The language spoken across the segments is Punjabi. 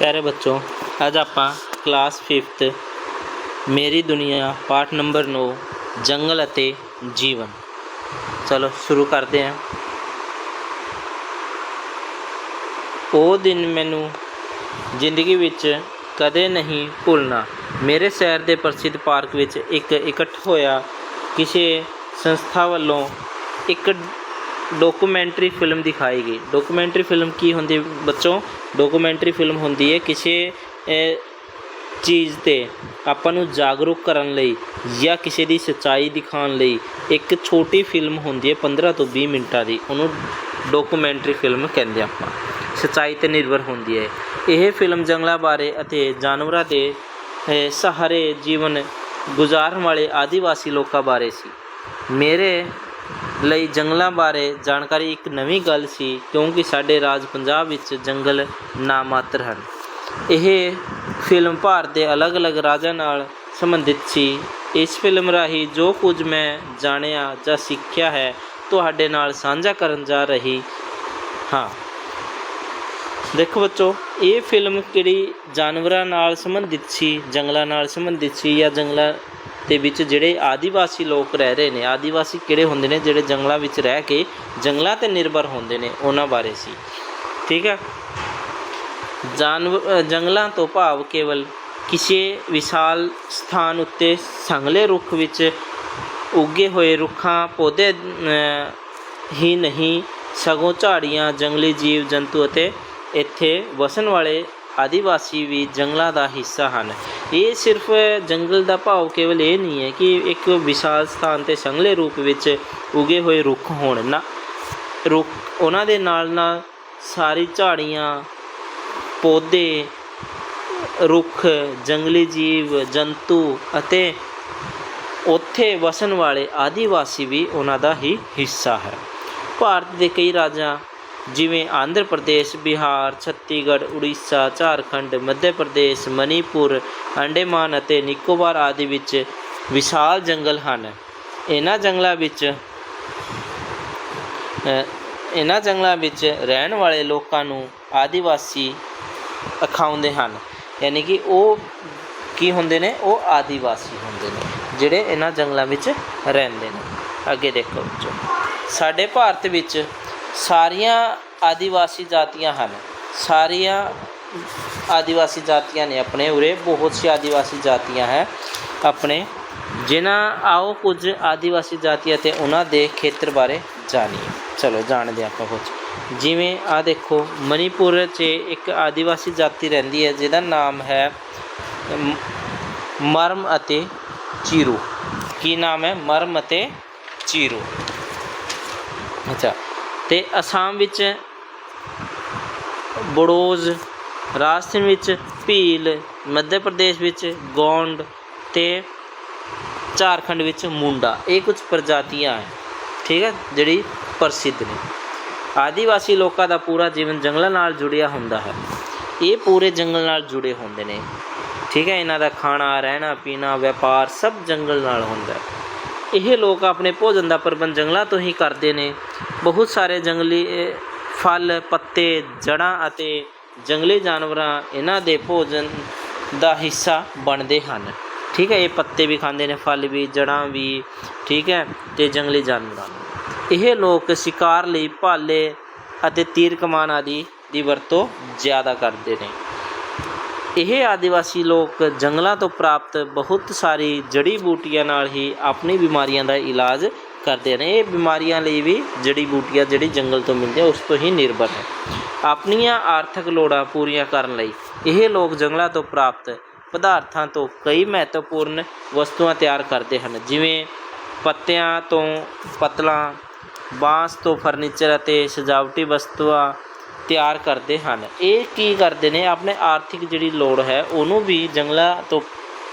ਪਿਆਰੇ ਬੱਚੋ, ਅੱਜ ਆਪਾਂ ਕਲਾਸ 5th ਮੇਰੀ ਦੁਨੀਆ ਪਾਠ ਨੰਬਰ 9 ਜੰਗਲ ਅਤੇ ਜੀਵਨ। ਚਲੋ, ਸ਼ੁਰੂ ਕਰਦੇ ਹਾਂ। ਉਹ ਦਿਨ ਮੈਨੂੰ ਜ਼ਿੰਦਗੀ ਵਿੱਚ ਕਦੇ ਨਹੀਂ ਭੁੱਲਣਾ। ਮੇਰੇ ਸ਼ਹਿਰ ਦੇ ਪ੍ਰਸਿੱਧ ਪਾਰਕ ਵਿੱਚ ਇੱਕ ਇਕੱਠ ਹੋਇਆ ਕਿਸੇ ਸੰਸਥਾ ਵੱਲੋਂ ਇੱਕ ਡਾਕੂਮੈਂਟਰੀ ਫਿਲਮ ਦਿਖਾਈ ਗਈ ਡਾਕੂਮੈਂਟਰੀ ਫਿਲਮ ਕੀ ਹੁੰਦੀ ਹੈ ਬੱਚੋ ਡਾਕੂਮੈਂਟਰੀ ਫਿਲਮ ਹੁੰਦੀ ਹੈ ਕਿਸੇ ਚੀਜ਼ ਤੇ ਆਪਾਂ ਨੂੰ ਜਾਗਰੂਕ ਕਰਨ ਲਈ ਜਾਂ ਕਿਸੇ ਦੀ ਸੱਚਾਈ ਦਿਖਾਉਣ ਲਈ ਇੱਕ ਛੋਟੀ ਫਿਲਮ ਹੁੰਦੀ ਹੈ 15 ਤੋਂ 20 ਮਿੰਟਾਂ ਦੀ ਉਹਨੂੰ ਡਾਕੂਮੈਂਟਰੀ ਫਿਲਮ ਕਹਿੰਦੇ ਆਪਾਂ ਸੱਚਾਈ ਤੇ ਨਿਰਭਰ ਹੁੰਦੀ ਹੈ ਇਹ ਫਿਲਮ ਜੰਗਲਾਂ ਬਾਰੇ ਅਤੇ ਜਾਨਵਰਾਂ ਦੇ ਸਹਾਰੇ ਜੀਵਨ ਗੁਜ਼ਾਰਨ ਵਾਲੇ ਆਦੀਵਾਸੀ ਲੋਕਾਂ ਬਾਰੇ ਸੀ ਮੇਰੇ ਲਈ ਜੰਗਲਾਂ ਬਾਰੇ ਜਾਣਕਾਰੀ ਇੱਕ ਨਵੀਂ ਗੱਲ ਸੀ, ਕਿਉਂਕਿ ਸਾਡੇ ਰਾਜ ਪੰਜਾਬ ਵਿੱਚ ਜੰਗਲ ਨਾਮਾਤਰ ਹਨ। ਇਹ ਫਿਲਮ ਭਾਰਤ ਦੇ ਅਲੱਗ-ਅਲੱਗ ਰਾਜਾਂ ਨਾਲ ਸੰਬੰਧਿਤ ਸੀ। ਇਸ ਫਿਲਮ ਰਾਹੀਂ ਜੋ ਕੁਝ ਮੈਂ ਜਾਣਿਆ ਜਾਂ ਸਿੱਖਿਆ ਹੈ, ਤੁਹਾਡੇ ਨਾਲ ਸਾਂਝਾ ਕਰਨ ਜਾ ਰਹੀ ਹਾਂ। ਦੇਖੋ ਬੱਚੋ, ਇਹ ਫਿਲਮ ਕਿਹੜੀ ਜਾਨਵਰਾਂ ਨਾਲ ਸੰਬੰਧਿਤ ਸੀ, ਜੰਗਲਾਂ ਨਾਲ ਸੰਬੰਧਿਤ ਸੀ ਜਾਂ ਜੰਗਲਾਂ ਦੇ ਵਿੱਚ ਜਿਹੜੇ ਆਦੀਵਾਸੀ ਲੋਕ ਰਹਿ ਰਹੇ ਨੇ, ਆਦੀਵਾਸੀ ਕਿਹੜੇ ਹੁੰਦੇ ਨੇ? ਜਿਹੜੇ ਜੰਗਲਾਂ ਵਿੱਚ ਰਹਿ ਕੇ ਜੰਗਲਾਂ ਤੇ ਨਿਰਭਰ ਹੁੰਦੇ ਨੇ, ਉਹਨਾਂ ਬਾਰੇ ਸੀ। ਠੀਕ ਹੈ ਜਾਨਵਰ ਜੰਗਲਾਂ ਤੋਂ ਭਾਵ ਕੇਵਲ ਕਿਸੇ ਵਿਸ਼ਾਲ ਸਥਾਨ ਉੱਤੇ ਸੰਗਲੇ ਰੁੱਖ ਵਿੱਚ ਉੱਗੇ ਹੋਏ ਰੁੱਖਾਂ, ਪੌਦੇ ਹੀ ਨਹੀਂ, ਸਗੋਂ ਝਾੜੀਆਂ, ਜੰਗਲੀ ਜੀਵ ਜੰਤੂ ਅਤੇ ਇੱਥੇ ਵਸਣ ਵਾਲੇ ਆਦੀਵਾਸੀ ਵੀ ਜੰਗਲਾਂ ਦਾ ਹਿੱਸਾ ਹਨ। ਇਹ ਸਿਰਫ ਜੰਗਲ ਦਾ ਭਾਵ ਕੇਵਲ ਇਹ ਨਹੀਂ ਹੈ ਕਿ ਇੱਕ ਵਿਸ਼ਾਲ ਸਥਾਨ ਤੇ ਸੰਘਲੇ ਰੂਪ ਵਿੱਚ ਉਗੇ ਹੋਏ ਰੁੱਖ ਹੋਣ। ਨਾ, ਰੁੱਖ ਉਹਨਾਂ ਦੇ ਨਾਲ ਨਾਲ ਸਾਰੀ ਝਾੜੀਆਂ, ਪੌਦੇ, ਰੁੱਖ, ਜੰਗਲੀ ਜੀਵ, ਜੰਤੂ ਅਤੇ ਉੱਥੇ ਵਸਣ ਵਾਲੇ ਆਦੀਵਾਸੀ ਵੀ ਉਹਨਾਂ ਦਾ ਹੀ ਹਿੱਸਾ ਹੈ। ਭਾਰਤ ਦੇ ਕਈ ਰਾਜਾਂ ਜਿਵੇਂ ਆਂਧਰ ਪ੍ਰਦੇਸ਼, ਬਿਹਾਰ ਛੱਤੀਗੜ੍ਹ ਉੜੀਸਾ, ਝਾਰਖੰਡ, ਮੱਧ ਪ੍ਰਦੇਸ਼, ਮਨੀਪੁਰ, ਅੰਡੇਮਾਨ ਅਤੇ ਨਿਕੋਬਾਰ ਆਦਿ ਵਿੱਚ ਵਿਸ਼ਾਲ ਜੰਗਲ ਹਨ। ਇਹਨਾਂ ਜੰਗਲਾਂ ਵਿੱਚ ਇਹਨਾਂ ਜੰਗਲਾਂ ਵਿੱਚ ਰਹਿਣ ਵਾਲੇ ਲੋਕਾਂ ਨੂੰ ਆਦੀਵਾਸੀ ਅਖਾਉਂਦੇ ਹਨ। ਯਾਨੀ ਕਿ ਉਹ ਕੀ ਹੁੰਦੇ ਨੇ? ਉਹ ਆਦੀਵਾਸੀ ਹੁੰਦੇ ਨੇ, ਜਿਹੜੇ ਇਹਨਾਂ ਜੰਗਲਾਂ ਵਿੱਚ ਰਹਿੰਦੇ ਨੇ। ਅੱਗੇ ਦੇਖੋ ਬੱਚੋ, ਸਾਡੇ ਭਾਰਤ ਵਿੱਚ ਸਾਰੀਆਂ ਆਦੀਵਾਸੀ ਜਾਤੀਆਂ ਹਨ। ਸਾਰੀਆਂ ਆਦੀਵਾਸੀ ਜਾਤੀਆਂ ਨੇ ਆਪਣੇ ਉਰੇ, ਬਹੁਤ ਸੀ ਆਦੀਵਾਸੀ ਜਾਤੀਆਂ ਹੈ ਆਪਣੇ। ਜਿਨ੍ਹਾਂ ਆਓ ਕੁਝ ਆਦੀਵਾਸੀ ਜਾਤੀ ਅਤੇ ਉਹਨਾਂ ਦੇ ਖੇਤਰ ਬਾਰੇ ਜਾਣੀਏ। ਚਲੋ ਜਾਣਦੇ ਹਾਂ ਆਪਾਂ ਕੁਝ ਜਿਵੇਂ ਆ ਦੇਖੋ ਮਣੀਪੁਰ 'ਚ ਇੱਕ ਆਦੀਵਾਸੀ ਜਾਤੀ ਰਹਿੰਦੀ ਹੈ, ਜਿਹਦਾ ਨਾਮ ਹੈ ਮਰਮ ਅਤੇ ਚੀਰੂ। ਕੀ ਨਾਮ ਹੈ? ਮਰਮ ਅਤੇ ਚੀਰੂ। ਅੱਛਾ। ਤੇ ਅਸਾਮ ਵਿੱਚ ਬੜੋਜ਼, ਰਾਜਸਥਾਨ ਵਿੱਚ ਭੀਲ, ਮੱਧ ਪ੍ਰਦੇਸ਼ ਵਿੱਚ ਗੋਂਡ ਤੇ ਝਾਰਖੰਡ ਵਿੱਚ ਮੁੰਡਾ। ਇਹ ਕੁਝ ਪ੍ਰਜਾਤੀਆਂ ਹੈ, ਠੀਕ ਹੈ, ਜਿਹੜੀ ਪ੍ਰਸਿੱਧ ਨੇ। ਆਦੀਵਾਸੀ ਲੋਕਾਂ ਦਾ ਪੂਰਾ ਜੀਵਨ ਜੰਗਲਾਂ ਨਾਲ ਜੁੜਿਆ ਹੁੰਦਾ ਹੈ। ਇਹ ਪੂਰੇ ਜੰਗਲ ਨਾਲ ਜੁੜੇ ਹੁੰਦੇ ਨੇ, ਠੀਕ ਹੈ, ਇਹਨਾਂ ਦਾ ਖਾਣਾ, ਰਹਿਣਾ, ਪੀਣਾ, ਵਪਾਰ ਸਭ ਜੰਗਲ ਨਾਲ ਹੁੰਦਾ ਹੈ। ਇਹ ਲੋਕ ਆਪਣੇ ਭੋਜਨ ਦਾ ਪ੍ਰਬੰਧ ਜੰਗਲਾਂ ਤੋਂ ਹੀ ਕਰਦੇ ਨੇ ਬਹੁਤ ਸਾਰੇ ਜੰਗਲੀ ਫਲ, ਪੱਤੇ ਜੜਾਂ ਅਤੇ ਜੰਗਲੀ ਜਾਨਵਰਾਂ ਇਹਨਾਂ ਦੇ ਭੋਜਨ ਦਾ ਹਿੱਸਾ ਬਣਦੇ ਹਨ। ਠੀਕ ਹੈ, ਇਹ ਪੱਤੇ ਵੀ ਖਾਂਦੇ ਨੇ, ਫਲ ਵੀ ਜੜਾਂ ਵੀ, ਠੀਕ ਹੈ, ਤੇ ਜੰਗਲੀ ਜਾਨਵਰਾਂ ਨੂੰ। ਇਹ ਲੋਕ ਸ਼ਿਕਾਰ ਲਈ ਭਾਲੇ ਅਤੇ ਤੀਰ ਕਮਾਨ ਆਦਿ ਦੀ ਵਰਤੋਂ ਜ਼ਿਆਦਾ ਕਰਦੇ ਨੇ। ਇਹ ਆਦੀਵਾਸੀ ਲੋਕ ਜੰਗਲਾਂ ਤੋਂ ਪ੍ਰਾਪਤ ਬਹੁਤ ਸਾਰੀ ਜੜੀ ਬੂਟੀਆਂ ਨਾਲ ਹੀ ਆਪਣੀ ਬਿਮਾਰੀਆਂ ਦਾ ਇਲਾਜ ਕਰਦੇ ਨੇ। ਇਹ ਬਿਮਾਰੀਆਂ ਲਈ ਵੀ ਜੜੀ ਬੂਟੀਆਂ, ਜਿਹੜੀ ਜੰਗਲ ਤੋਂ ਮਿਲਦੀ ਹੈ ਉਸ ਤੋਂ ਹੀ ਨਿਰਭਰ ਹੈ। ਆਪਣੀਆਂ ਆਰਥਿਕ ਲੋੜਾਂ ਪੂਰੀਆਂ ਕਰਨ ਲਈ ਇਹ ਲੋਕ ਜੰਗਲਾਂ ਤੋਂ ਪ੍ਰਾਪਤ ਪਦਾਰਥਾਂ ਤੋਂ ਕਈ ਮਹੱਤਵਪੂਰਨ ਵਸਤੂਆਂ ਤਿਆਰ ਕਰਦੇ ਹਨ। ਜਿਵੇਂ ਪੱਤਿਆਂ ਤੋਂ ਪਤਲਾਂ, ਬਾਂਸ ਤੋਂ ਫਰਨੀਚਰ ਅਤੇ ਸਜਾਵਟੀ ਵਸਤੂਆਂ ਤਿਆਰ ਕਰਦੇ ਹਨ। ਇਹ ਕੀ ਕਰਦੇ ਨੇ? ਆਪਣੇ ਆਰਥਿਕ ਜਿਹੜੀ ਲੋੜ ਹੈ, ਉਹਨੂੰ ਵੀ ਜੰਗਲਾਂ ਤੋਂ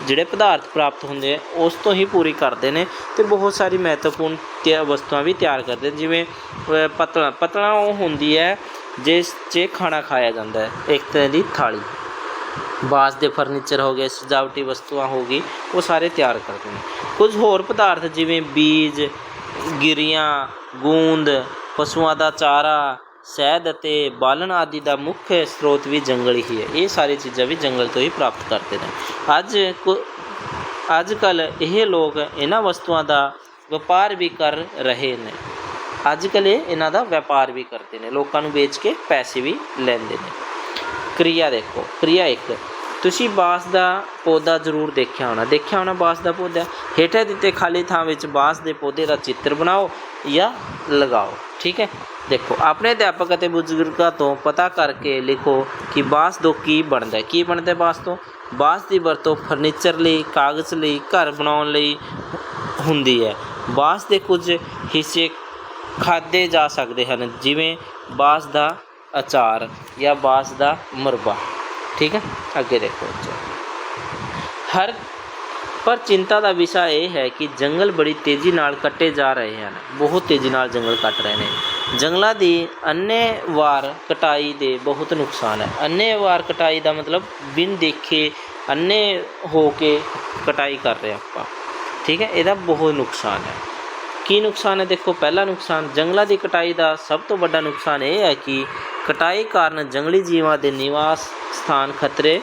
ਜਿਹੜੇ ਪਦਾਰਥ ਪ੍ਰਾਪਤ ਹੁੰਦੇ ਆ ਉਸ ਤੋਂ ਹੀ ਪੂਰੀ ਕਰਦੇ ਨੇ ਤੇ ਬਹੁਤ ਸਾਰੀ ਮਹੱਤਵਪੂਰਨ ਤਿਆ ਵਸਤੂਆਂ ਵੀ ਤਿਆਰ ਕਰਦੇ ਨੇ। ਜਿਵੇਂ ਅ, ਪਤਲਾ ਪਤਲਾ ਉਹ ਹੁੰਦੀ ਹੈ ਜਿਸ 'ਚ ਖਾਣਾ ਖਾਇਆ ਜਾਂਦਾ ਹੈ ਇੱਕ ਤਰ੍ਹਾਂ ਦੀ ਥਾਲੀ। ਬਾਂਸ ਦੇ ਫਰਨੀਚਰ ਹੋ ਗਏ ਸਜਾਵਟੀ ਵਸਤੂਆਂ ਹੋ ਗਈ ਉਹ ਸਾਰੇ ਤਿਆਰ ਕਰਦੇ ਨੇ। ਕੁਝ ਹੋਰ ਪਦਾਰਥ ਜਿਵੇਂ ਬੀਜ ਗਿਰੀਆਂ ਗੂੰਦ ਪਸ਼ੂਆਂ ਦਾ ਚਾਰਾ ਸ਼ਹਿਦ ਅਤੇ ਬਾਲਣ ਆਦਿ ਦਾ ਮੁੱਖ ਸਰੋਤ ਵੀ ਜੰਗਲ ਹੀ ਹੈ। ਇਹ ਸਾਰੀ ਚੀਜ਼ਾਂ ਵੀ ਜੰਗਲ ਤੋਂ ਹੀ ਪ੍ਰਾਪਤ ਕਰਦੇ ਨੇ। ਅੱਜ ਕੁ- ਅੱਜ ਕੱਲ ਇਹ ਲੋਕ ਇਹਨਾਂ ਵਸਤੂਆਂ ਦਾ ਵਪਾਰ ਵੀ ਕਰ ਰਹੇ ਨੇ। ਅੱਜ ਕੱਲ ਇਹ ਇਹਨਾਂ ਦਾ ਵਪਾਰ ਵੀ ਕਰਦੇ ਨੇ। ਲੋਕਾਂ ਨੂੰ ਵੇਚ ਕੇ ਪੈਸੇ ਵੀ ਲੈਂਦੇ ਨੇ। ਕਿਰਿਆ ਦੇਖੋ, ਕਿਰਿਆ ਇੱਕ। ਤੁਸੀਂ ਬਾਸ ਦਾ ਪੌਦਾ ਜ਼ਰੂਰ ਦੇਖਿਆ ਹੋਣਾ। ਦੇਖਿਆ ਹੋਣਾ ਬਾਸ ਦਾ ਪੌਦਾ? ਹੇਠਾਂ ਦਿੱਤੇ ਖਾਲੀ ਥਾਂ ਵਿੱਚ ਬਾਸ ਦੇ ਪੌਦੇ ਦਾ ਚਿੱਤਰ ਬਣਾਓ। ਜਾਂ ਲਗਾਓ, ਠੀਕ ਹੈ? ਦੇਖੋ, ਆਪਣੇ ਅਧਿਆਪਕ ਅਤੇ ਬਜ਼ੁਰਗਾਂ ਤੋਂ ਪਤਾ ਕਰਕੇ ਲਿਖੋ ਕਿ ਬਾਂਸ ਤੋਂ ਕੀ ਬਣਦਾ ਹੈ। ਕੀ ਬਣਦਾ ਹੈ ਬਾਂਸ ਤੋਂ? ਬਾਂਸ ਦੀ ਵਰਤੋਂ ਫਰਨੀਚਰ ਲਈ, ਕਾਗਜ਼ ਲਈ, ਘਰ ਬਣਾਉਣ ਲਈ ਹੁੰਦੀ ਹੈ। ਬਾਂਸ ਦੇ ਕੁਝ ਹਿੱਸੇ ਖਾਦੇ ਜਾ ਸਕਦੇ ਹਨ, ਜਿਵੇਂ ਬਾਂਸ ਦਾ ਅਚਾਰ ਜਾਂ ਬਾਂਸ ਦਾ ਮੁਰਬਾ, ਠੀਕ ਹੈ? ਅੱਗੇ ਦੇਖੋ ਬੱਚੋ ਹਰ ਪਰ ਚਿੰਤਾ ਦਾ ਵਿਸ਼ਾ ਇਹ ਹੈ ਕਿ ਜੰਗਲ ਬੜੀ ਤੇਜ਼ੀ ਨਾਲ ਕੱਟੇ ਜਾ ਰਹੇ ਹਨ। ਬਹੁਤ ਤੇਜ਼ੀ ਨਾਲ ਜੰਗਲ ਕੱਟ ਰਹੇ ਨੇ। ਜੰਗਲਾਂ ਦੀ ਅੰਨ੍ਹੇਵਾਰ ਕਟਾਈ ਦੇ ਬਹੁਤ ਨੁਕਸਾਨ ਹੈ। ਅੰਨ੍ਹੇਵਾਰ ਕਟਾਈ ਦਾ ਮਤਲਬ ਬਿਨ ਦੇਖੇ ਅੰਨੇ ਹੋ ਕੇ ਕਟਾਈ ਕਰ ਰਹੇ ਆਪਾਂ। ਠੀਕ ਹੈ, ਇਹਦਾ ਬਹੁਤ ਨੁਕਸਾਨ ਹੈ। ਕੀ ਨੁਕਸਾਨ ਹੈ? ਦੇਖੋ, ਪਹਿਲਾ ਨੁਕਸਾਨ ਜੰਗਲਾਂ ਦੀ ਕਟਾਈ ਦਾ ਸਭ ਤੋਂ ਵੱਡਾ ਨੁਕਸਾਨ ਇਹ ਹੈ ਕਿ ਕਟਾਈ ਕਾਰਨ ਜੰਗਲੀ ਜੀਵਾਂ ਦੇ ਨਿਵਾਸ ਸਥਾਨ ਖਤਰੇ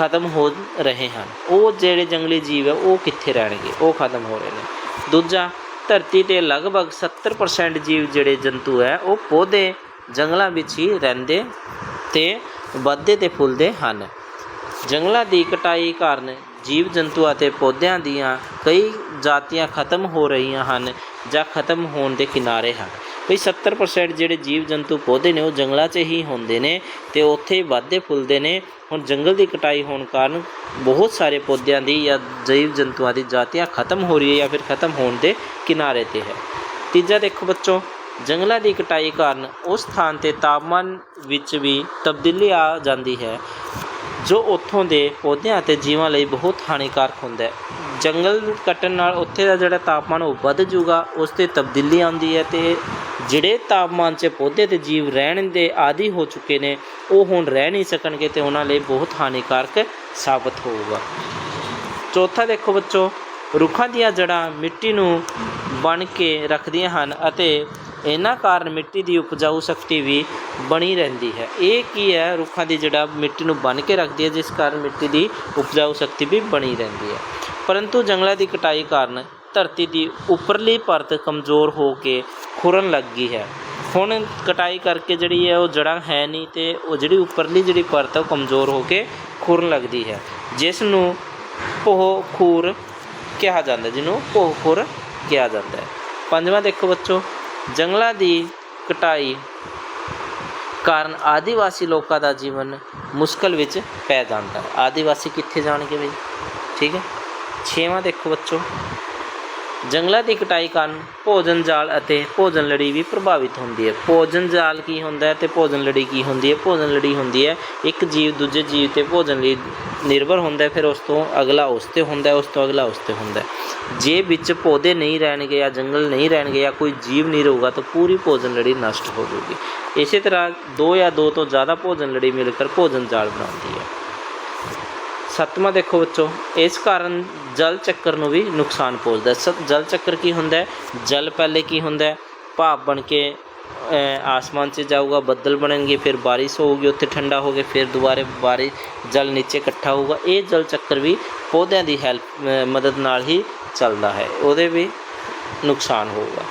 ਖਤਮ ਹੋ ਰਹੇ ਹਨ। ਉਹ ਜਿਹੜੇ ਜੰਗਲੀ ਜੀਵ ਹੈ, ਉਹ ਕਿੱਥੇ ਰਹਿਣਗੇ? ਉਹ ਖਤਮ ਹੋ ਰਹੇ ਨੇ। ਦੂਜਾ, ਧਰਤੀ ਤੇ ਲਗਭਗ 70% ਜੀਵ ਜਿਹੜੇ ਜੰਤੂ ਹੈ, ਉਹ ਪੌਦੇ ਜੰਗਲਾਂ ਵਿੱਚ ਹੀ ਰਹਿੰਦੇ ਤੇ ਵੱਧਦੇ ਤੇ ਫੁੱਲਦੇ ਹਨ। ਜੰਗਲਾਂ ਦੀ ਕਟਾਈ ਕਾਰਨ ਜੀਵ ਜੰਤੂ ਅਤੇ ਪੌਦਿਆਂ ਦੀਆਂ ਕਈ ਜਾਤੀਆਂ ਖਤਮ ਹੋ ਰਹੀਆਂ ਹਨ ਜਾਂ ਖਤਮ ਹੋਣ ਦੇ ਕਿਨਾਰੇ ਹਨ। ਵੀ 70% ਜਿਹੜੇ ਜੀਵ ਜੰਤੂ ਪੌਦੇ ਨੇ, ਉਹ ਜੰਗਲਾਂ 'ਚ ਹੀ ਹੁੰਦੇ ਨੇ ਤੇ ਉੱਥੇ ਵਾਧੇ ਫੁੱਲਦੇ ਨੇ। ਹੁਣ ਜੰਗਲ ਦੀ ਕਟਾਈ ਹੋਣ ਕਾਰਨ ਬਹੁਤ ਸਾਰੇ ਪੌਦਿਆਂ ਦੀ ਜਾਂ ਜੀਵ ਜੰਤੂਆਂ ਦੀ ਜਾਤੀਆਂ ਖਤਮ ਹੋ ਰਹੀ ਹੈ ਜਾਂ ਫਿਰ ਖਤਮ ਹੋਣ ਦੇ ਕਿਨਾਰੇ ਤੇ ਹੈ। ਤੀਜਾ ਦੇਖੋ ਬੱਚੋ, ਜੰਗਲਾਂ ਦੀ ਕਟਾਈ ਕਾਰਨ ਉਸ ਥਾਂ ਤੇ ਤਾਪਮਾਨ ਵਿੱਚ ਵੀ ਤਬਦੀਲੀ ਆ ਜਾਂਦੀ ਹੈ। ਜੋ ਉੱਥੋਂ ਦੇ ਪੌਦਿਆਂ ਅਤੇ ਜੀਵਾਂ ਲਈ ਬਹੁਤ ਹਾਨੀਕਾਰਕ ਹੁੰਦਾ ਹੈ। ਜੰਗਲ ਕੱਟਣ ਨਾਲ ਉੱਥੇ ਦਾ ਜਿਹੜਾ ਤਾਪਮਾਨ ਉਹ ਵੱਧ ਜਾਊਗਾ, ਉਸ ਤੇ ਤਬਦੀਲੀ ਆਉਂਦੀ ਹੈ ਤੇ ਜਿਹੜੇ ਤਾਪਮਾਨ 'ਚ ਪੌਦੇ ਤੇ ਜੀਵ ਰਹਿਣ ਦੇ ਆਦੀ ਹੋ ਚੁੱਕੇ ਨੇ, ਉਹ ਹੁਣ ਰਹਿ ਨਹੀਂ ਸਕਣਗੇ ਤੇ ਉਹਨਾਂ ਲਈ ਬਹੁਤ ਹਾਨੀਕਾਰਕ ਸਾਬਤ ਹੋਊਗਾ। ਚੌਥਾ ਦੇਖੋ ਬੱਚੋ, ਰੁੱਖਾਂ ਦੀਆਂ ਜੜ੍ਹਾਂ ਮਿੱਟੀ ਨੂੰ ਬਣ ਕੇ ਰੱਖਦੀਆਂ ਹਨ ਅਤੇ ਇਹਨਾਂ ਕਾਰਨ ਮਿੱਟੀ ਦੀ ਉਪਜਾਊ ਸ਼ਕਤੀ ਵੀ ਬਣੀ ਰਹਿੰਦੀ ਹੈ। ਇਹ ਕੀ ਹੈ? ਰੁੱਖਾਂ ਦੀ ਜੜ੍ਹਾਂ ਮਿੱਟੀ ਨੂੰ ਬਣ ਕੇ ਰੱਖਦੀ ਹੈ, ਜਿਸ ਕਾਰਨ ਮਿੱਟੀ ਦੀ ਉਪਜਾਊ ਸ਼ਕਤੀ ਵੀ ਬਣੀ ਰਹਿੰਦੀ ਹੈ। ਪਰੰਤੂ ਜੰਗਲਾਂ ਦੀ ਕਟਾਈ ਕਾਰਨ ਧਰਤੀ ਦੀ ਉੱਪਰਲੀ ਪਰਤ ਕਮਜ਼ੋਰ ਹੋ ਕੇ ਖੁਰਨ ਲੱਗ ਗਈ ਹੈ। ਹੁਣ ਕਟਾਈ ਕਰਕੇ ਜਿਹੜੀ ਹੈ, ਉਹ ਜੜ੍ਹਾਂ ਹੈ ਨਹੀਂ ਤੇ ਉਹ ਜਿਹੜੀ ਉੱਪਰਲੀ ਜਿਹੜੀ ਪਰਤ ਹੈ, ਉਹ ਕਮਜ਼ੋਰ ਹੋ ਕੇ ਖੁਰਨ ਲੱਗਦੀ ਹੈ। ਜਿਸ ਨੂੰ ਪੋਹ ਖੁਰ ਕਿਹਾ ਜਾਂਦਾ ਜਿਹਨੂੰ ਪੋਹ ਖੁਰ ਕਿਹਾ ਜਾਂਦਾ ਹੈ। ਪੰਜਵਾਂ ਦੇਖੋ ਬੱਚੋ। ਜੰਗਲਾਂ ਦੀ ਕਟਾਈ ਕਾਰਨ ਆਦੀਵਾਸੀ ਲੋਕਾਂ ਦਾ ਜੀਵਨ ਮੁਸ਼ਕਲ ਵਿੱਚ ਪੈ ਜਾਂਦਾ ਹੈ। ਆਦੀਵਾਸੀ ਕਿੱਥੇ ਜਾਣਗੇ ਬਈ? ਠੀਕ ਹੈ। ਛੇਵਾਂ ਦੇਖੋ ਬੱਚੋ। ਜੰਗਲਾਂ ਦੀ ਕਟਾਈ ਕਾਰਨ ਭੋਜਨ ਜਾਲ ਅਤੇ ਭੋਜਨ ਲੜੀ ਵੀ ਪ੍ਰਭਾਵਿਤ ਹੁੰਦੀ ਹੈ। ਭੋਜਨ ਜਾਲ ਕੀ ਹੁੰਦਾ ਹੈ ਤੇ ਭੋਜਨ ਲੜੀ ਕੀ ਹੁੰਦੀ ਹੈ? ਭੋਜਨ ਲੜੀ ਹੁੰਦੀ ਹੈ। ਇੱਕ ਜੀਵ ਦੂਜੇ ਜੀਵ ਤੇ ਭੋਜਨ ਲਈ ਨਿਰਭਰ ਹੁੰਦਾ ਫਿਰ ਉਸ ਤੋਂ ਅਗਲਾ ਉਸ ਤੇ ਹੁੰਦਾ ਉਸ ਤੋਂ ਅਗਲਾ ਉਸ ਤੇ ਹੁੰਦਾ ਜੇ ਵਿੱਚ ਪੌਦੇ ਨਹੀਂ ਰਹਿਣਗੇ ਜਾਂ ਜੰਗਲ ਨਹੀਂ ਰਹਿਣਗੇ ਜਾਂ ਕੋਈ ਜੀਵ ਨਹੀਂ ਰਹੂਗਾ ਤਾਂ ਪੂਰੀ ਭੋਜਨ ਲੜੀ ਨਸ਼ਟ ਹੋ ਜਾਊਗੀ ਇਸੇ ਤਰ੍ਹਾਂ ਦੋ ਜਾਂ ਦੋ ਤੋਂ ਜ਼ਿਆਦਾ ਭੋਜਨ ਲੜੀ ਮਿਲ ਕੇ ਭੋਜਨ ਜਾਲ ਬਣਾਉਂਦੀ ਹੈ। ਸੱਤਵਾਂ ਦੇਖੋ ਬੱਚੋ, ਇਸ ਕਾਰਨ ਜਲ ਚੱਕਰ ਨੂੰ ਵੀ ਨੁਕਸਾਨ ਪਹੁੰਚਦਾ ਹੈ। ਸ- ਜਲ ਚੱਕਰ ਕੀ ਹੁੰਦਾ ਹੈ? ਜਲ ਪਹਿਲੇ ਕੀ ਹੁੰਦਾ ਹੈ? ਭਾਪ ਬਣ ਕੇ ਅ, ਆਸਮਾਨ 'ਚ ਜਾਊਗਾ ਬੱਦਲ ਬਣਨਗੇ ਫਿਰ ਬਾਰਿਸ਼ ਹੋਊਗੀ ਉੱਥੇ ਠੰਡਾ ਹੋ ਕੇ ਫਿਰ ਦੁਬਾਰੇ ਬਾਰਿਸ਼ ਜਲ ਨੀਚੇ ਇਕੱਠਾ ਹੋਊਗਾ ਇਹ ਜਲ ਚੱਕਰ ਵੀ ਪੌਦਿਆਂ ਦੀ ਹੈਲਪ ਮਦਦ ਨਾਲ ਹੀ ਚੱਲਦਾ ਹੈ ਉਹਦੇ ਵੀ ਨੁਕਸਾਨ ਹੋਊਗਾ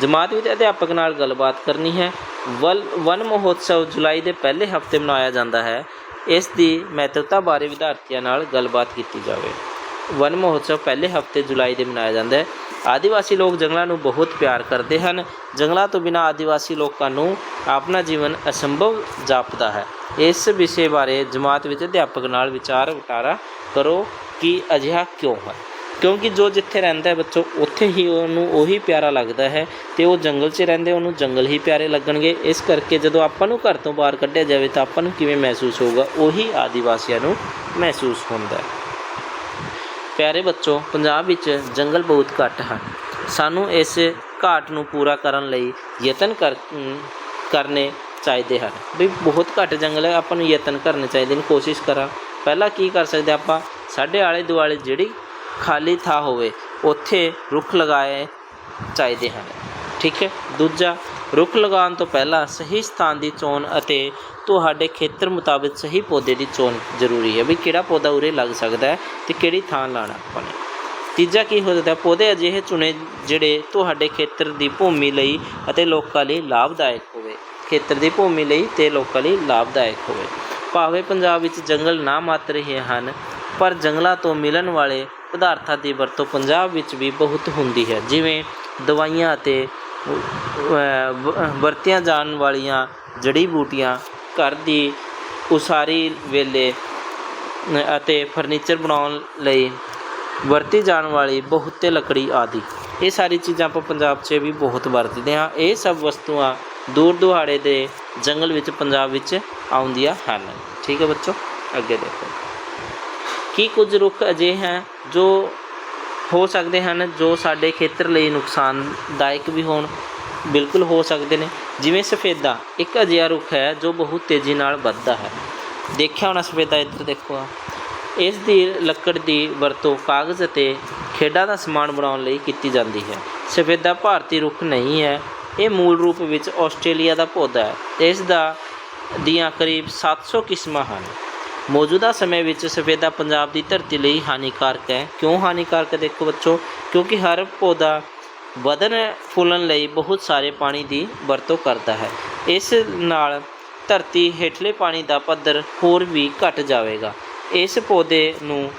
ਜਮਾਤ ਵਿੱਚ ਅਧਿਆਪਕ ਨਾਲ ਗੱਲਬਾਤ ਕਰਨੀ ਹੈ ਵਲ ਵਨ ਮਹੋਤਸਵ ਜੁਲਾਈ ਦੇ ਪਹਿਲੇ ਹਫ਼ਤੇ ਮਨਾਇਆ ਜਾਂਦਾ ਹੈ ਇਸ ਦੀ ਮਹੱਤਵਤਾ ਬਾਰੇ ਵਿਦਿਆਰਥੀਆਂ ਨਾਲ ਗੱਲਬਾਤ ਕੀਤੀ ਜਾਵੇ ਵਨ ਮਹੋਤਸਵ ਪਹਿਲੇ ਹਫ਼ਤੇ ਜੁਲਾਈ ਦੇ ਮਨਾਇਆ ਜਾਂਦਾ ਹੈ ਆਦੀਵਾਸੀ ਲੋਕ ਜੰਗਲਾਂ ਨੂੰ ਬਹੁਤ ਪਿਆਰ ਕਰਦੇ ਹਨ। ਜੰਗਲਾਂ ਤੋਂ ਬਿਨਾਂ ਆਦੀਵਾਸੀ ਲੋਕਾਂ ਨੂੰ ਆਪਣਾ ਜੀਵਨ ਅਸੰਭਵ ਜਾਪਦਾ ਹੈ। ਇਸ ਵਿਸ਼ੇ ਬਾਰੇ ਜਮਾਤ ਵਿੱਚ ਅਧਿਆਪਕ ਨਾਲ ਵਿਚਾਰ ਵਟਾਰਾ ਕਰੋ ਕਿ ਅਜਿਹਾ ਕਿਉਂ ਹੈ। ਕਿਉਂਕਿ ਜੋ ਜਿੱਥੇ ਰਹਿੰਦਾ ਹੈ ਬੱਚੋ, ਉੱਥੇ ਹੀ ਉਹਨੂੰ ਉਹੀ ਪਿਆਰਾ ਲੱਗਦਾ ਹੈ ਤੇ ਉਹ ਜੰਗਲ 'ਚ ਰਹਿੰਦੇ, ਉਹਨੂੰ ਜੰਗਲ ਹੀ ਪਿਆਰੇ ਲੱਗਣਗੇ। ਇਸ ਕਰਕੇ ਜਦੋਂ ਆਪਾਂ ਨੂੰ ਘਰ ਤੋਂ ਬਾਹਰ ਕੱਢਿਆ ਜਾਵੇ ਤਾਂ ਆਪਾਂ ਨੂੰ ਕਿਵੇਂ ਮਹਿਸੂਸ ਹੋਊਗਾ, ਉਹੀ ਆਦੀਵਾਸੀਆਂ ਨੂੰ ਮਹਿਸੂਸ ਹੁੰਦਾ ਹੈ। ਪਿਆਰੇ ਬੱਚੋ, ਪੰਜਾਬ ਵਿੱਚ ਜੰਗਲ ਬਹੁਤ ਘੱਟ ਹਨ। ਸਾਨੂੰ ਇਸ ਘਾਟ ਨੂੰ ਪੂਰਾ ਕਰਨ ਲਈ ਯਤਨ ਕਰ ਕਰਨੇ ਚਾਹੀਦੇ ਹਨ। ਵੀ ਬਹੁਤ ਘੱਟ ਜੰਗਲ ਹੈ, ਆਪਾਂ ਨੂੰ ਯਤਨ ਕਰਨੇ ਚਾਹੀਦੇ ਨੇ, ਕੋਸ਼ਿਸ਼ ਕਰਾਂ। ਪਹਿਲਾਂ ਕੀ ਕਰ ਸਕਦੇ ਆਪਾਂ? ਸਾਡੇ ਆਲੇ ਦੁਆਲੇ ਜਿਹੜੀ ਖਾਲੀ ਥਾਂ ਹੋਵੇ, ਉੱਥੇ ਰੁੱਖ ਲਗਾਏ ਚਾਹੀਦੇ ਹਨ। ਠੀਕ ਹੈ? ਦੂਜਾ, ਰੁੱਖ ਲਗਾਉਣ ਤੋਂ ਪਹਿਲਾਂ ਸਹੀ ਸਥਾਨ ਦੀ ਚੋਣ ਅਤੇ ਤੁਹਾਡੇ ਖੇਤਰ ਮੁਤਾਬਿਕ ਸਹੀ ਪੌਦੇ ਦੀ ਚੋਣ ਜ਼ਰੂਰੀ ਹੈ ਵੀ ਕਿਹੜਾ ਪੌਦਾ ਉਰੇ ਲੱਗ ਸਕਦਾ ਹੈ ਤੇ ਕਿਹੜੀ ਥਾਂ ਲਾਣਾ ਆਪਾਂ ਨੇ। ਤੀਜਾ ਕੀ ਹੋ ਸਕਦਾ ਪੌਦੇ ਅਜਿਹੇ ਚੁਣੇ ਜਿਹੜੇ ਤੁਹਾਡੇ ਖੇਤਰ ਦੀ ਭੂਮੀ ਲਈ ਅਤੇ ਲੋਕਾਂ ਲਈ ਲਾਭਦਾਇਕ ਹੋਵੇ। ਖੇਤਰ ਦੀ ਭੂਮੀ ਲਈ ਤੇ ਲੋਕਾਂ ਲਈ ਲਾਭਦਾਇਕ ਹੋਵੇ। ਭਾਵੇਂ ਪੰਜਾਬ ਵਿੱਚ ਜੰਗਲ ਨਾ ਮਾਤਰ ਹੀ ਹਨ, ਪਰ ਜੰਗਲਾਂ ਤੋਂ ਮਿਲਣ ਵਾਲੇ ਪਦਾਰਥਾਂ ਦੀ ਵਰਤੋਂ ਪੰਜਾਬ ਵਿੱਚ ਵੀ ਬਹੁਤ ਹੁੰਦੀ ਹੈ। ਜਿਵੇਂ ਦਵਾਈਆਂ ਅਤੇ ਵਰਤੀਆਂ ਜਾਣ ਵਾਲੀਆਂ ਜੜੀ ਬੂਟੀਆਂ ਘਰ ਦੀ ਉਸਾਰੀ ਵੇਲੇ ਅਤੇ ਫਰਨੀਚਰ ਬਣਾਉਣ ਲਈ ਵਰਤੀ ਜਾਣ ਵਾਲੀ ਬਹੁਤੇ ਲੱਕੜੀ ਆਦਿ। ਇਹ ਸਾਰੀ ਚੀਜ਼ਾਂ ਆਪਾਂ ਪੰਜਾਬ 'ਚ ਵੀ ਬਹੁਤ ਵਰਤਦੇ ਹਾਂ। ਇਹ ਸਭ ਵਸਤੂਆਂ ਦੂਰ ਦੁਹਾੜੇ ਦੇ ਜੰਗਲ ਵਿੱਚ, ਪੰਜਾਬ ਵਿੱਚ ਆਉਂਦੀਆਂ ਹਨ। ਠੀਕ ਹੈ ਬੱਚੋ, ਅੱਗੇ ਦੇਖੋ। ਕੀ ਕੁਝ ਰੁੱਖ ਅਜਿਹੇ ਹੈ ਜੋ ਹੋ ਸਕਦੇ ਹਨ, ਜੋ ਸਾਡੇ ਖੇਤਰ ਲਈ ਨੁਕਸਾਨਦਾਇਕ ਵੀ ਹੋਣ? ਬਿਲਕੁਲ ਹੋ ਸਕਦੇ ਨੇ। ਜਿਵੇਂ ਸਫੇਦਾ, ਇੱਕ ਅਜਿਹਾ ਰੁੱਖ ਹੈ ਜੋ ਬਹੁਤ ਤੇਜ਼ੀ ਨਾਲ ਵੱਧਦਾ ਹੈ। ਦੇਖਿਆ ਹੋਣਾ ਸਫੇਦਾ ਇੱਧਰ ਦੇਖੋ ਆ। ਇਸ ਦੀ ਲੱਕੜ ਦੀ ਵਰਤੋਂ ਕਾਗਜ਼ ਅਤੇ ਖੇਡਾਂ ਦਾ ਸਮਾਨ ਬਣਾਉਣ ਲਈ ਕੀਤੀ ਜਾਂਦੀ ਹੈ। ਸਫੇਦਾ ਭਾਰਤੀ ਰੁੱਖ ਨਹੀਂ ਹੈ, ਇਹ ਮੂਲ ਰੂਪ ਵਿੱਚ ਆਸਟ੍ਰੇਲੀਆ ਦਾ ਪੌਦਾ ਹੈ। ਇਸ ਦਾ ਦੀਆਂ ਕਰੀਬ 700 ਕਿਸਮਾਂ ਹਨ। ਮੌਜੂਦਾ ਸਮੇਂ ਵਿੱਚ ਸਫੇਦਾ ਪੰਜਾਬ ਦੀ ਧਰਤੀ ਲਈ ਹਾਨੀਕਾਰਕ ਹੈ। ਕਿਉਂ ਹਾਨੀਕਾਰਕ ਦੇਖੋ ਬੱਚੋ? ਕਿਉਂਕਿ ਹਰ ਪੌਦਾ ਵਧਣ ਫੁੱਲਣ ਲਈ ਬਹੁਤ ਸਾਰੇ ਪਾਣੀ ਦੀ ਵਰਤੋਂ ਕਰਦਾ ਹੈ। ਇਸ ਨਾਲ ਧਰਤੀ ਹੇਠਲੇ ਪਾਣੀ ਦਾ ਪੱਧਰ ਹੋਰ ਵੀ ਘਟ ਜਾਵੇਗਾ। ਇਸ ਪੌਦੇ ਨੂੰ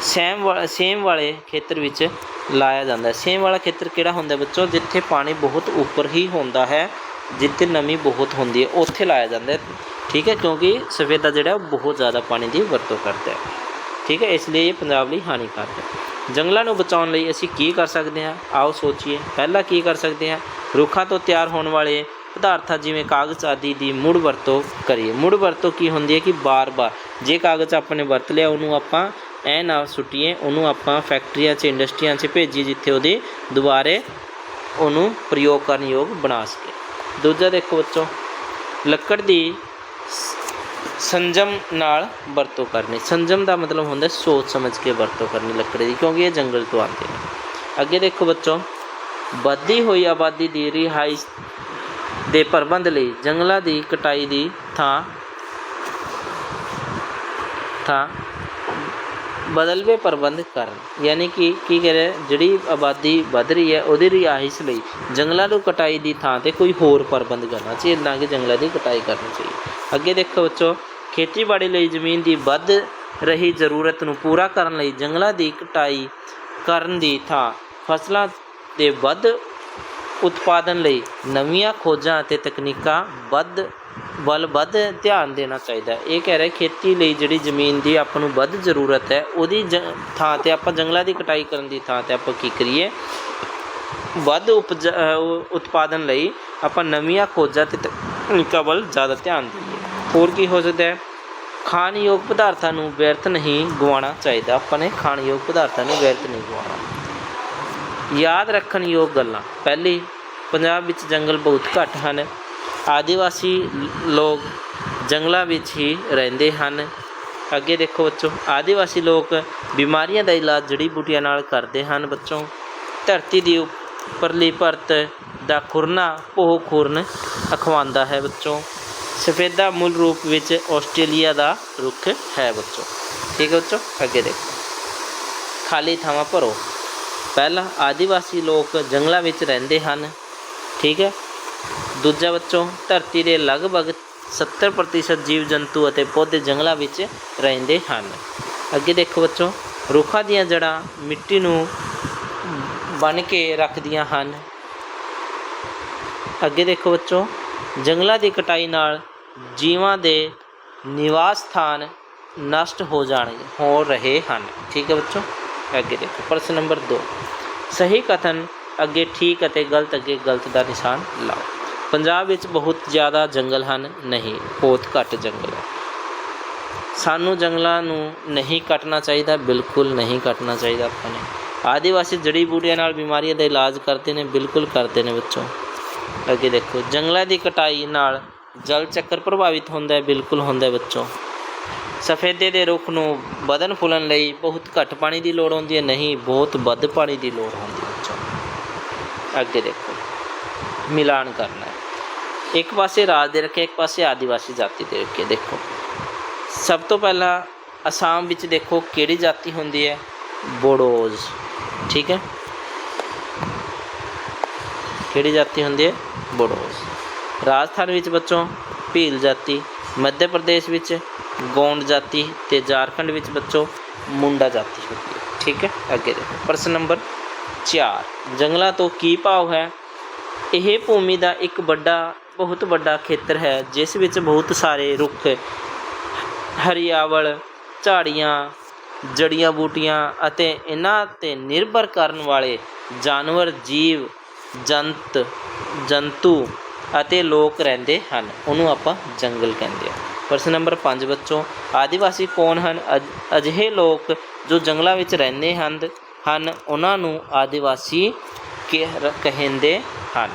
ਸੇਮ ਵਾ- ਸੇਮ ਵਾਲੇ ਖੇਤਰ ਵਿੱਚ ਲਾਇਆ ਜਾਂਦਾ ਹੈ। ਸੇਮ ਵਾਲਾ ਖੇਤਰ ਕਿਹੜਾ ਹੁੰਦਾ ਹੈ ਬੱਚੋ? ਜਿੱਥੇ ਪਾਣੀ ਬਹੁਤ ਉੱਪਰ ਹੀ ਹੁੰਦਾ ਹੈ, ਜਿੱਥੇ ਨਮੀ ਬਹੁਤ ਹੁੰਦੀ ਹੈ, ਉੱਥੇ ਲਾਇਆ ਜਾਂਦਾ ਹੈ। ਠੀਕ ਹੈ, ਕਿਉਂਕਿ ਸਫੇਦਾ ਜਿਹੜਾ ਉਹ ਬਹੁਤ ਜ਼ਿਆਦਾ ਪਾਣੀ ਦੀ ਵਰਤੋਂ ਕਰਦਾ ਹੈ। ਠੀਕ ਹੈ, ਇਸ ਲਈ ਇਹ ਪੰਜਾਬ ਲਈ ਹਾਨੀਕਾਰਕ ਹੈ। ਜੰਗਲਾਂ ਨੂੰ ਬਚਾਉਣ ਲਈ ਅਸੀਂ ਕੀ ਕਰ ਸਕਦੇ ਹਾਂ? ਆਓ ਸੋਚੀਏ। ਪਹਿਲਾਂ ਕੀ ਕਰ ਸਕਦੇ ਹਾਂ? ਰੁੱਖਾਂ ਤੋਂ ਤਿਆਰ ਹੋਣ ਵਾਲੇ ਪਦਾਰਥਾਂ ਜਿਵੇਂ ਕਾਗਜ਼ ਆਦਿ ਦੀ ਮੁੜ ਵਰਤੋਂ ਕਰੀਏ। ਮੁੜ ਵਰਤੋਂ ਕੀ ਹੁੰਦੀ ਹੈ ਕਿ ਬਾਰ-ਬਾਰ ਜੇ ਕਾਗਜ਼ ਆਪਾਂ ਨੇ ਵਰਤ ਲਿਆ, ਉਹਨੂੰ ਆਪਾਂ ਐ ਨਾ ਸੁੱਟੀਏ, ਉਹਨੂੰ ਆਪਾਂ ਫੈਕਟਰੀਆਂ 'ਚ, ਇੰਡਸਟਰੀਆਂ 'ਚ ਭੇਜੀਏ ਜਿੱਥੇ ਉਹਦੇ ਦੁਬਾਰੇ ਉਹਨੂੰ ਪ੍ਰਯੋਗ ਕਰਨ ਯੋਗ ਬਣਾ ਸਕੇ ਦੂਜਾ ਦੇਖੋ ਬੱਚੋ, ਲੱਕੜ ਦੀ ਸੰਜਮ ਨਾਲ ਵਰਤੋਂ ਕਰਨੀ। ਸੰਜਮ ਦਾ ਮਤਲਬ ਹੁੰਦਾ ਸੋਚ ਸਮਝ ਕੇ ਵਰਤੋਂ ਕਰਨੀ ਲੱਕੜੀ ਦੀ, ਕਿਉਂਕਿ ਇਹ ਜੰਗਲ ਤੋਂ ਆਉਂਦੇ ਨੇ ਅੱਗੇ ਦੇਖੋ ਬੱਚੋ, ਵੱਧਦੀ ਹੋਈ ਆਬਾਦੀ ਦੀ ਰਿਹਾਇਸ਼ ਦੇ ਪ੍ਰਬੰਧ ਲਈ ਜੰਗਲਾਂ ਦੀ ਕਟਾਈ ਦੀ ਥਾਂ ਥਾਂ ਬਦਲਵੇ ਪ੍ਰਬੰਧ ਕਰਨ। ਯਾਨੀ ਕਿ ਕੀ ਕਹਿ ਰਿਹਾ ਜਿਹੜੀ ਆਬਾਦੀ ਵੱਧ ਰਹੀ ਹੈ, ਉਹਦੀ ਰਿਹਾਇਸ਼ ਲਈ ਜੰਗਲਾਂ ਨੂੰ ਕਟਾਈ ਦੀ ਥਾਂ ਤੇ ਕੋਈ ਹੋਰ ਪ੍ਰਬੰਧ ਕਰਨਾ ਚਾਹੀਦਾ, ਨਾ ਕਿ ਜੰਗਲਾਂ ਦੀ ਕਟਾਈ ਕਰਨੀ ਚਾਹੀਦੀ। ਅੱਗੇ ਦੇਖੋ ਬੱਚੋ, ਖੇਤੀਬਾੜੀ ਲਈ ਜ਼ਮੀਨ ਦੀ ਵੱਧ ਰਹੀ ਜ਼ਰੂਰਤ ਨੂੰ ਪੂਰਾ ਕਰਨ ਲਈ ਜੰਗਲਾਂ ਦੀ ਕਟਾਈ ਕਰਨ ਦੀ ਥਾਂ, ਫਸਲਾਂ ਦੇ ਵੱਧ ਉਤਪਾਦਨ ਲਈ ਨਵੀਆਂ ਖੋਜਾਂ ਅਤੇ ਤਕਨੀਕਾਂ ਵੱਧ ਵੱਲ ਵੱਧ ਧਿਆਨ ਦੇਣਾ ਚਾਹੀਦਾ ਇਹ ਕਹਿ ਰਿਹਾ, ਖੇਤੀ ਲਈ ਜਿਹੜੀ ਜ਼ਮੀਨ ਦੀ ਆਪਾਂ ਨੂੰ ਵੱਧ ਜ਼ਰੂਰਤ ਹੈ, ਉਹਦੀ ਜ- ਥਾਂ ਤੇ ਆਪਾਂ ਜੰਗਲਾਂ ਦੀ ਕਟਾਈ ਕਰਨ ਦੀ ਥਾਂ ਤੇ ਆਪਾਂ ਕੀ ਕਰੀਏ? ਵੱਧ ਉਪਜ ਉਤਪਾਦਨ ਲਈ ਆਪਾਂ ਨਵੀਆਂ ਖੋਜਾਂ ਤੇ ਤਕਨੀਕਾਂ ਵੱਲ ਜ਼ਿਆਦਾ ਧਿਆਨ ਦੇਈਏ। ਹੋਰ ਕੀ ਹੋ ਸਕਦਾ ਹੈ? ਖਾਣਯੋਗ ਪਦਾਰਥਾਂ ਨੂੰ ਵਿਅਰਥ ਨਹੀਂ ਗਵਾਉਣਾ ਚਾਹੀਦਾ। ਆਪਾਂ ਨੇ ਖਾਣਯੋਗ ਪਦਾਰਥਾਂ ਨੂੰ ਵਿਅਰਥ ਨਹੀਂ ਗਵਾਉਣਾ ਯਾਦ ਰੱਖਣ ਯੋਗ ਗੱਲਾਂ। ਪਹਿਲੀ, ਪੰਜਾਬ ਵਿੱਚ ਜੰਗਲ ਬਹੁਤ ਘੱਟ ਹਨ। ਆਦੀਵਾਸੀ ਲੋਕ ਜੰਗਲਾਂ ਵਿੱਚ ਹੀ ਰਹਿੰਦੇ ਹਨ। ਅੱਗੇ ਦੇਖੋ ਬੱਚੋ, ਆਦੀਵਾਸੀ ਲੋਕ ਬਿਮਾਰੀਆਂ ਦਾ ਇਲਾਜ ਜੜੀ ਬੂਟੀਆਂ ਨਾਲ ਕਰਦੇ ਹਨ ਬੱਚੋ। ਧਰਤੀ ਦੀ ਉੱਪਰਲੀ ਪਰਤ ਦਾ ਖੁਰਨਾ ਉਹ ਖੁਰਨ ਅਖਵਾਉਂਦਾ ਹੈ ਬੱਚੋ। ਸਫੇਦਾ ਮੂਲ ਰੂਪ ਵਿੱਚ ਆਸਟ੍ਰੇਲੀਆ ਦਾ ਰੁੱਖ ਹੈ ਬੱਚੋ। ਠੀਕ ਹੈ ਬੱਚੋ, ਅੱਗੇ ਦੇਖੋ। ਖਾਲੀ ਥਾਵਾਂ ਭਰੋ। ਪਹਿਲਾ ਆਦੀਵਾਸੀ ਲੋਕ ਜੰਗਲਾਂ ਵਿੱਚ ਰਹਿੰਦੇ ਹਨ। ਠੀਕ ਹੈ। ਦੂਜਾ ਬੱਚੋ ਧਰਤੀ ਦੇ ਲਗਭਗ 70% ਜੀਵ ਜੰਤੂ ਅਤੇ ਪੌਦੇ ਜੰਗਲਾਂ ਵਿੱਚ ਰਹਿੰਦੇ ਹਨ। ਅੱਗੇ ਦੇਖੋ ਬੱਚੋ, ਰੁੱਖਾਂ ਦੀਆਂ ਜੜ੍ਹਾਂ ਮਿੱਟੀ ਨੂੰ ਬਨ ਕੇ ਰੱਖਦੀਆਂ ਹਨ। ਅੱਗੇ ਦੇਖੋ ਬੱਚੋ, ਜੰਗਲਾਂ ਦੀ ਕਟਾਈ ਨਾਲ ਜੀਵਾਂ ਦੇ ਨਿਵਾਸ ਸਥਾਨ ਨਸ਼ਟ ਹੋ ਜਾਣਗੇ ਹੋ ਰਹੇ ਹਨ। ਠੀਕ ਹੈ ਬੱਚੋ? ਅੱਗੇ ਦੇਖੋ, ਪ੍ਰਸ਼ਨ ਨੰਬਰ 2 ਸਹੀ ਕਥਨ ਅੱਗੇ ਠੀਕ ਅਤੇ ਗਲਤ ਅੱਗੇ ਗਲਤ ਦਾ ਨਿਸ਼ਾਨ ਲਾਓ। ਪੰਜਾਬ ਵਿੱਚ ਬਹੁਤ ਜ਼ਿਆਦਾ ਜੰਗਲ ਹਨ, ਨਹੀਂ, ਬਹੁਤ ਘੱਟ ਜੰਗਲ ਹੈ। ਸਾਨੂੰ ਜੰਗਲਾਂ ਨੂੰ ਨਹੀਂ ਕੱਟਣਾ ਚਾਹੀਦਾ, ਬਿਲਕੁਲ ਨਹੀਂ ਕੱਟਣਾ ਚਾਹੀਦਾ ਆਪਾਂ ਨੇ। ਆਦੀਵਾਸੀ ਜੜੀ ਬੂਟੀਆਂ ਨਾਲ ਬਿਮਾਰੀਆਂ ਦਾ ਇਲਾਜ ਕਰਦੇ ਨੇ, ਬਿਲਕੁਲ ਕਰਦੇ ਨੇ ਬੱਚੋ। ਅੱਗੇ ਦੇਖੋ, ਜੰਗਲਾਂ ਦੀ ਕਟਾਈ ਨਾਲ ਜਲ ਚੱਕਰ ਪ੍ਰਭਾਵਿਤ ਹੁੰਦਾ ਹੈ, ਬਿਲਕੁਲ ਹੁੰਦਾ ਹੈ ਬੱਚੋ। ਸਫੇਦੇ ਦੇ ਰੁੱਖ ਨੂੰ ਵਧਣ ਫੁੱਲਣ ਲਈ ਬਹੁਤ ਘੱਟ ਪਾਣੀ ਦੀ ਲੋੜ ਹੁੰਦੀ ਹੈ, ਨਹੀਂ, ਬਹੁਤ ਵੱਧ ਪਾਣੀ ਦੀ ਲੋੜ ਹੁੰਦੀ ਹੈ ਬੱਚੋ। ਅੱਗੇ ਦੇਖੋ, ਮਿਲਾਨ ਕਰਨਾ ਇੱਕ ਪਾਸੇ ਰਾਜ ਦੇ ਰੱਖੇ, ਇੱਕ ਪਾਸੇ ਆਦੀਵਾਸੀ ਜਾਤੀ ਦੇ ਰੱਖੇ। ਦੇਖੋ, ਸਭ ਤੋਂ ਪਹਿਲਾਂ ਅਸਾਮ ਵਿੱਚ ਦੇਖੋ ਕਿਹੜੀ ਜਾਤੀ ਹੁੰਦੀ ਹੈ? ਬੋਡੋਜ਼ ਠੀਕ ਹੈ? ਕਿਹੜੀ ਜਾਤੀ ਹੁੰਦੀ ਹੈ? ਬੋਡੋਜ਼ ਰਾਜਸਥਾਨ ਵਿੱਚ ਬੱਚੋਂ, ਭੀਲ ਜਾਤੀ। ਮੱਧ ਪ੍ਰਦੇਸ਼ ਵਿੱਚ ਗੋਂਡ ਜਾਤੀ ਤੇ ਝਾਰਖੰਡ ਵਿੱਚ ਬੱਚੋਂ, ਮੁੰਡਾ ਜਾਤੀ ਹੁੰਦੀ ਹੈ। ਠੀਕ ਹੈ? ਅੱਗੇ ਦੇਖੋ, ਪ੍ਰਸ਼ਨ ਨੰਬਰ 4 ਜੰਗਲਾਂ ਤੋਂ ਕੀ ਭਾਵ ਹੈ? ਇਹ ਭੂਮੀ ਦਾ ਇੱਕ ਵੱਡਾ ਬਹੁਤ ਵੱਡਾ ਖੇਤਰ ਹੈ, ਜਿਸ ਵਿੱਚ ਬਹੁਤ ਸਾਰੇ ਰੁੱਖ, ਹਰਿਆਵਲ, ਝਾੜੀਆਂ, ਜੜੀਆਂ ਬੂਟੀਆਂ ਅਤੇ ਇਹਨਾਂ ਤੇ ਨਿਰਭਰ ਕਰਨ ਵਾਲੇ ਜਾਨਵਰ, ਜੀਵ, ਜੰਤ, ਜੰਤੂ ਅਤੇ ਲੋਕ ਰਹਿੰਦੇ ਹਨ। ਉਹਨੂੰ ਆਪਾਂ ਜੰਗਲ ਕਹਿੰਦੇ ਆ ਪ੍ਰਸ਼ਨ ਨੰਬਰ 5 ਬੱਚੋਂ, ਆਦੀਵਾਸੀ ਕੌਣ ਹਨ? ਅਜ- ਅਜਿਹੇ ਲੋਕ ਜੋ ਜੰਗਲਾਂ ਵਿੱਚ ਰਹਿੰਦੇ ਹਨ ਹਨ, ਉਹਨਾਂ ਨੂੰ ਆਦੀਵਾਸੀ ਕਹਿੰਦੇ ਹਨ।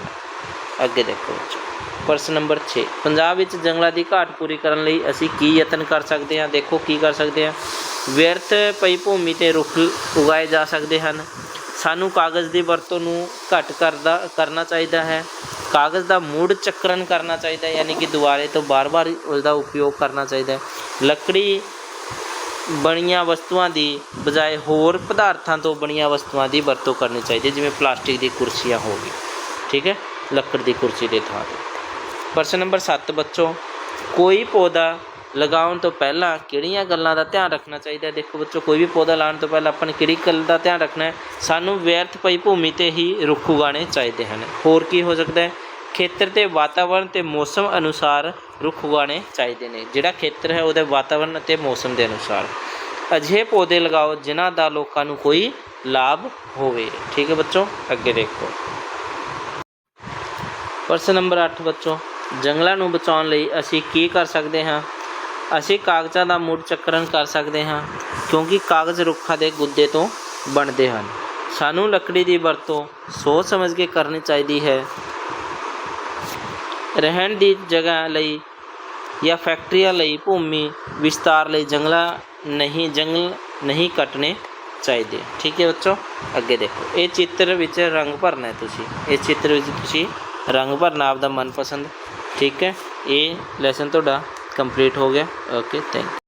ਅੱਗੇ ਦੇਖੋ ਬੱਚੋ। ਪ੍ਰਸ਼ਨ ਨੰਬਰ 6 ਪੰਜਾਬ ਵਿੱਚ ਜੰਗਲਾਂ ਦੀ ਘਾਟ ਪੂਰੀ ਕਰਨ ਲਈ ਅਸੀਂ ਕੀ ਯਤਨ ਕਰ ਸਕਦੇ ਹਾਂ? ਦੇਖੋ, ਕੀ ਕਰ ਸਕਦੇ ਹਾਂ? ਵਿਅਰਥ ਪਈ ਭੂਮੀ ਤੇ ਰੁੱਖ ਉਗਾਏ ਜਾ ਸਕਦੇ ਹਨ। ਸਾਨੂੰ ਕਾਗਜ਼ ਦੀ ਵਰਤੋਂ ਨੂੰ ਘੱਟ ਕਰਦਾ, ਕਰਨਾ ਚਾਹੀਦਾ ਹੈ। ਕਾਗਜ਼ ਦਾ ਮੂੜ ਚੱਕਰਨ ਕਰਨਾ ਚਾਹੀਦਾ ਹੈ, ਯਾਨੀ ਕਿ ਦੁਬਾਰੇ ਤੋਂ ਬਾਰ-ਬਾਰ ਉਸਦਾ ਉਪਯੋਗ ਕਰਨਾ ਚਾਹੀਦਾ ਹੈ। ਲੱਕੜੀ ਬਣੀਆਂ ਵਸਤੂਆਂ ਦੀ ਬਜਾਏ ਹੋਰ ਪਦਾਰਥਾਂ ਤੋਂ ਬਣੀਆਂ ਵਸਤੂਆਂ ਦੀ ਵਰਤੋਂ ਕਰਨੀ ਚਾਹੀਦੀ ਹੈ, ਜਿਵੇਂ ਪਲਾਸਟਿਕ ਦੀ ਕੁਰਸੀਆਂ ਹੋ ਗਈ ਠੀਕ ਹੈ? ਲੱਕੜ ਦੀ ਕੁਰਸੀ ਦੇ ਥਾਂ ਤੇ। ਪ੍ਰਸ਼ਨ ਨੰਬਰ 7 ਬੱਚੋ, ਕੋਈ ਪੌਦਾ ਲਗਾਉਣ ਤੋਂ ਪਹਿਲਾਂ ਕਿਹੜੀਆਂ ਗੱਲਾਂ ਦਾ ਧਿਆਨ ਰੱਖਣਾ ਚਾਹੀਦਾ ਹੈ? ਦੇਖੋ ਬੱਚੋ, ਕੋਈ ਵੀ ਪੌਦਾ ਲਾਉਣ ਤੋਂ ਪਹਿਲਾਂ ਆਪਾਂ ਨੂੰ ਕਿਹੜੀ ਗੱਲ ਦਾ ਧਿਆਨ ਰੱਖਣਾ ਹੈ? ਸਾਨੂੰ ਵਿਅਰਥ ਪਈ ਭੂਮੀ ਤੇ ਹੀ ਰੁੱਖ ਉਗਾਉਣੇ ਚਾਹੀਦੇ ਹਨ। ਹੋਰ ਕੀ ਹੋ ਸਕਦਾ ਹੈ? ਖੇਤਰ ਤੇ ਵਾਤਾਵਰਣ ਤੇ ਮੌਸਮ ਅਨੁਸਾਰ ਰੁੱਖ ਉਗਾਉਣੇ ਚਾਹੀਦੇ ਨੇ। ਜਿਹੜਾ ਖੇਤਰ ਹੈ, ਉਹਦੇ ਵਾਤਾਵਰਣ ਅਤੇ ਮੌਸਮ ਦੇ ਅਨੁਸਾਰ। ਅਜਿਹੇ ਪੌਦੇ ਲਗਾਓ ਜਿਨ੍ਹਾਂ ਦਾ ਲੋਕਾਂ ਨੂੰ ਕੋਈ ਲਾਭ ਹੋਵੇ। ਠੀਕ ਹੈ ਬੱਚੋ, ਅੱਗੇ ਦੇਖੋ। ਪ੍ਰਸ਼ਨ ਨੰਬਰ 8 ਬੱਚੋ ਜੰਗਲਾਂ ਨੂੰ ਬਚਾਉਣ ਲਈ ਅਸੀਂ ਕੀ ਕਰ ਸਕਦੇ ਹਾਂ? ਅਸੀਂ ਕਾਗਜ਼ਾਂ ਦਾ ਮੁੜ ਚੱਕਰਨ ਕਰ ਸਕਦੇ ਹਾਂ, ਕਿਉਂਕਿ ਕਾਗਜ਼ ਰੁੱਖਾਂ ਦੇ ਗੁੱਦੇ ਤੋਂ ਬਣਦੇ ਹਨ। ਸਾਨੂੰ ਲੱਕੜੀ ਦੀ ਵਰਤੋਂ ਸੋਚ ਸਮਝ ਕੇ ਕਰਨੀ ਚਾਹੀਦੀ ਹੈ। ਰਹਿਣ ਦੀ ਜਗ੍ਹਾ ਲਈ ਜਾਂ ਫੈਕਟਰੀਆਂ ਲਈ ਭੂਮੀ ਵਿਸਤਾਰ ਲਈ ਜੰਗਲਾਂ ਨਹੀਂ, ਜੰਗਲ ਨਹੀਂ ਕੱਟਣੇ ਚਾਹੀਦੇ। ਠੀਕ ਹੈ ਬੱਚੋ? ਅੱਗੇ ਦੇਖੋ। ਇਹ ਚਿੱਤਰ ਵਿੱਚ ਰੰਗ ਭਰਨਾ ਹੈ ਤੁਸੀਂ। ਇਸ ਚਿੱਤਰ ਵਿੱਚ ਤੁਸੀਂ ਰੰਗ ਭਰਨਾ ਆਪਦਾ ਮਨਪਸੰਦ ਠੀਕ ਹੈ? ਇਹ ਲੈਸਨ ਤੁਹਾਡਾ ਕੰਪਲੀਟ ਹੋ ਗਿਆ। Okay thank